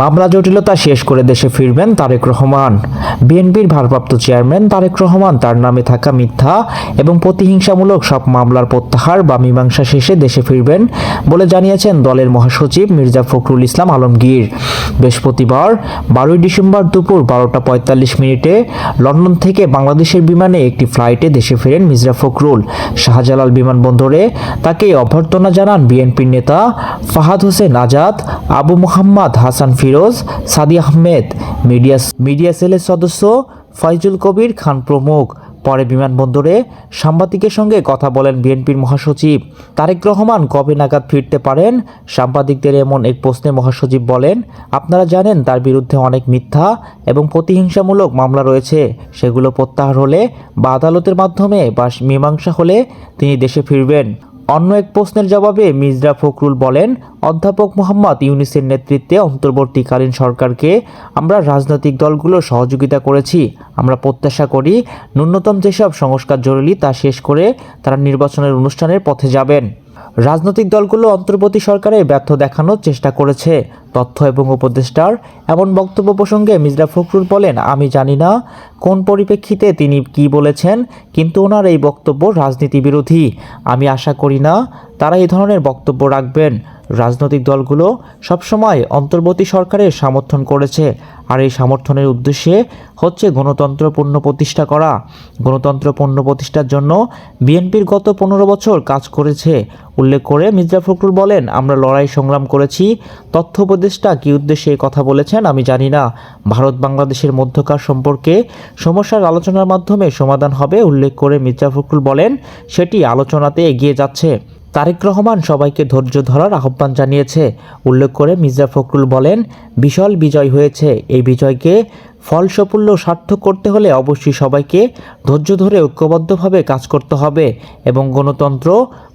মামলা জটিলতা শেষ করে দেশে ফিরবেন তারেক রহমান। বিএনপির ভারপ্রাপ্ত চেয়ারম্যান তারেক রহমান তার নামে থাকা মিথ্যা এবং প্রতিহিংসামূলক সব মামলার প্রত্যাহার বা মীমাংসা শেষে দেশে ফিরবেন বলে জানিয়েছেন দলের মহাসচিব মির্জা ফখরুল ইসলাম আলমগীর। বৃহস্পতিবার, বারোই ডিসেম্বর দুপুর বারোটা পঁয়তাল্লিশ মিনিটে লন্ডন থেকে বাংলাদেশের বিমানে একটি ফ্লাইটে দেশে ফেরেন মির্জা ফখরুল। শাহজালাল বিমানবন্দরে তাকে অভ্যর্থনা জানান বিএনপির নেতা ফাহাদ হোসেন আজাদ, আবু মোহাম্মদ হাসান ফিরোজ, সাদি আহমেদ, মিডিয়া মিডিয়া সেলের সদস্য ফয়জুল কবির খান প্রমুখ। পরে বিমানবন্দরে সাংবাদিকের সঙ্গে কথা বলেন বিএনপির মহাসচিব। তারেক রহমান কবে নাগাদ ফিরতে পারেন? সাংবাদিকদের এমন এক প্রশ্নে মহাসচিব বলেন, আপনারা জানেন তার বিরুদ্ধে অনেক মিথ্যা এবং প্রতিহিংসামূলক মামলা রয়েছে। সেগুলো প্রত্যাহার হলে বা আদালতের মাধ্যমে বা মীমাংসা হলে তিনি দেশে ফিরবেন। অন্য এক প্রশ্নের জবাবে মির্জা ফখরুল বলেন, অধ্যাপক মোহাম্মদ ইউনিসের নেতৃত্বে অন্তর্বর্তীকালীন সরকারকে আমরা রাজনৈতিক দলগুলো সহযোগিতা করেছি। আমরা প্রত্যাশা করি ন্যূনতম যেসব সংস্কার জরুরি তা শেষ করে তারা নির্বাচনের অনুষ্ঠানের পথে যাবেন। রাজনৈতিক দলগুলো অন্তর্বর্তী সরকারে ব্যর্থ দেখানোর চেষ্টা করেছে। তথ্য এবং উপদেষ্টার এমন বক্তব্য প্রসঙ্গে মির্জা ফখরুল বলেন, আমি জানি না কোন পরিপ্রেক্ষিতে তিনি কি বলেছেন, কিন্তু ওনার এই বক্তব্য রাজনীতি বিরোধী। আমি আশা করি না তারা এই ধরনের বক্তব্য রাখবেন। রাজনৈতিক দলগুলো সবসময় অন্তর্বর্তী সরকারের সমর্থন করেছে। আর এই সমর্থনের উদ্দেশ্যে হচ্ছে গণতন্ত্র পূর্ণ প্রতিষ্ঠা করা। গণতন্ত্র পূর্ণ প্রতিষ্ঠার জন্য বিএনপির গত পনেরো বছর কাজ করেছে, উল্লেখ করে মির্জা ফখরুল বলেন, আমরা লড়াই সংগ্রাম করেছি। তথ্য উপদেষ্টা কী উদ্দেশ্যে এই কথা বলেছেন আমি জানি না। ভারত বাংলাদেশের মধ্যকার সম্পর্কে সমস্যার আলোচনার মাধ্যমে সমাধান হবে। উল্লেখ করে মির্জা ফখরুল বলেন, সেটি আলোচনাতে এগিয়ে যাচ্ছে। তারেক রহমান সবাইকে ধৈর্য ধরার আহ্বান জানিয়েছে। উল্লেখ করে মির্জা ফখরুল বলেন, বিশাল বিজয় হয়েছে। এই বিজয়কে ফলসফল্য সার্থক করতে হলে অবশ্যই সবাইকে ধৈর্য ধরে ঐক্যবদ্ধভাবে কাজ করতে হবে এবং গণতন্ত্র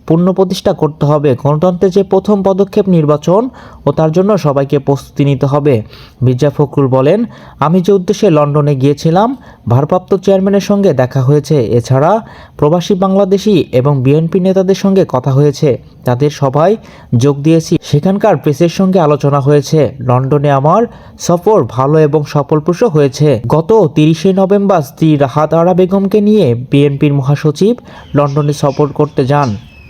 পূর্ণ প্রতিষ্ঠা করতে হবে। গণতন্ত্রের যে প্রথম পদক্ষেপ নির্বাচন, ও তার জন্য সবাইকে প্রস্তুতি নিতে হবে। মির্জা ফখরুল বলেন, আমি যে উদ্দেশ্যে লন্ডনে গিয়েছিলাম, ভারপ্রাপ্ত চেয়ারম্যানের সঙ্গে দেখা হয়েছে। এছাড়া প্রবাসী বাংলাদেশি এবং বিএনপি নেতাদের সঙ্গে কথা হয়েছে। তাদের সবাই যোগ দিয়েছি। সেখানকার প্রেসের সঙ্গে আলোচনা হয়েছে। লন্ডনে আমার সফর ভালো এবং সফলপ্রসূ হয়েছে। গত তিরিশে নভেম্বর স্ত্রী রাহাত আরা বেগমকে নিয়ে বিএনপির মহাসচিব লন্ডনে সফর করতে যান।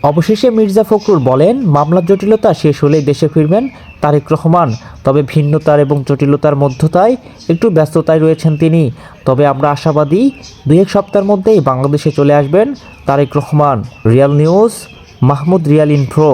অবশেষে মির্জা ফখরুল বলেন, মামলার জটিলতা শেষ হলেই দেশে ফিরবেন তারেক রহমান। তবে ভিন্নতার এবং জটিলতার মধ্যতায় একটু ব্যস্ততায় রয়েছেন তিনি। তবে আমরা আশাবাদী দুই এক সপ্তাহের মধ্যেই বাংলাদেশে চলে আসবেন Tarique Rahman. Real news, Mahmud real info